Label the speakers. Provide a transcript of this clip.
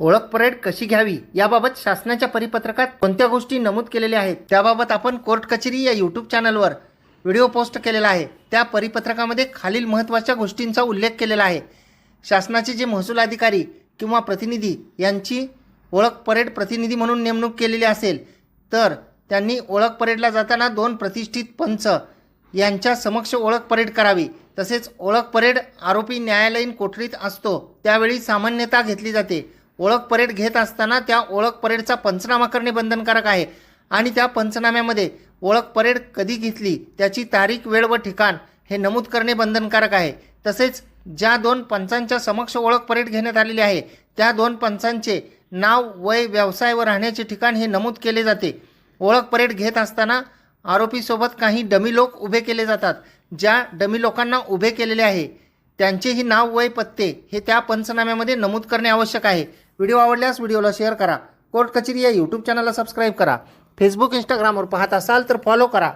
Speaker 1: ओळख परेड कशी घ्यावी याबाबत शासनाच्या परिपत्रकात कोणत्या गोष्टी नमूद केलेल्या आहेत त्याबाबत आपण कोर्ट कचेरी या यूट्यूब चॅनलवर व्हिडिओ पोस्ट केलेला आहे. त्या परिपत्रकामध्ये खालील महत्त्वाच्या गोष्टींचा उल्लेख केलेला आहे. शासनाचे जे महसूल अधिकारी किंवा प्रतिनिधी यांची ओळख परेड प्रतिनिधी म्हणून नेमणूक केलेली असेल तर त्यांनी ओळख परेडला जाताना दोन प्रतिष्ठित पंच यांच्या समक्ष ओळख परेड करावी. तसेच ओळख परेड आरोपी न्यायालयीन कोठडीत असतो त्यावेळी सामान्यता घेतली जाते. ओळख परेड घेत असताना त्या ओळख परेडचा पंचनामा करणे बंधनकारक आहे. आणि त्या पंचनाम्यामध्ये ओळख परेड कधी घेतली त्याची तारीख वेळ व ठिकाण हे नमूद करणे बंधनकारक आहे. तसेच ज्या दोन पंचांच्या समक्ष ओळख परेड घेण्यात आलेली आहे त्या दोन पंचांचे नाव वय व्यवसाय व राहण्याचे ठिकाण हे नमूद केले जाते. ओळख परेड घेत असताना आरोपीसोबत काही डमी लोक उभे केले जातात ज्या डमी लोकांना उभे केलेले आहे. त्यांचेही नाव वय पत्ते हे त्या पंचनाम्यामध्ये नमूद करणे आवश्यक आहे. व्हिडिओ आवडल्यास व्हिडिओला शेअर करा. कोर्ट कचेरी या यूट्यूब चॅनलला सबस्क्राईब करा. फेसबुक इंस्टाग्रामवर पाहत असाल तर फॉलो करा.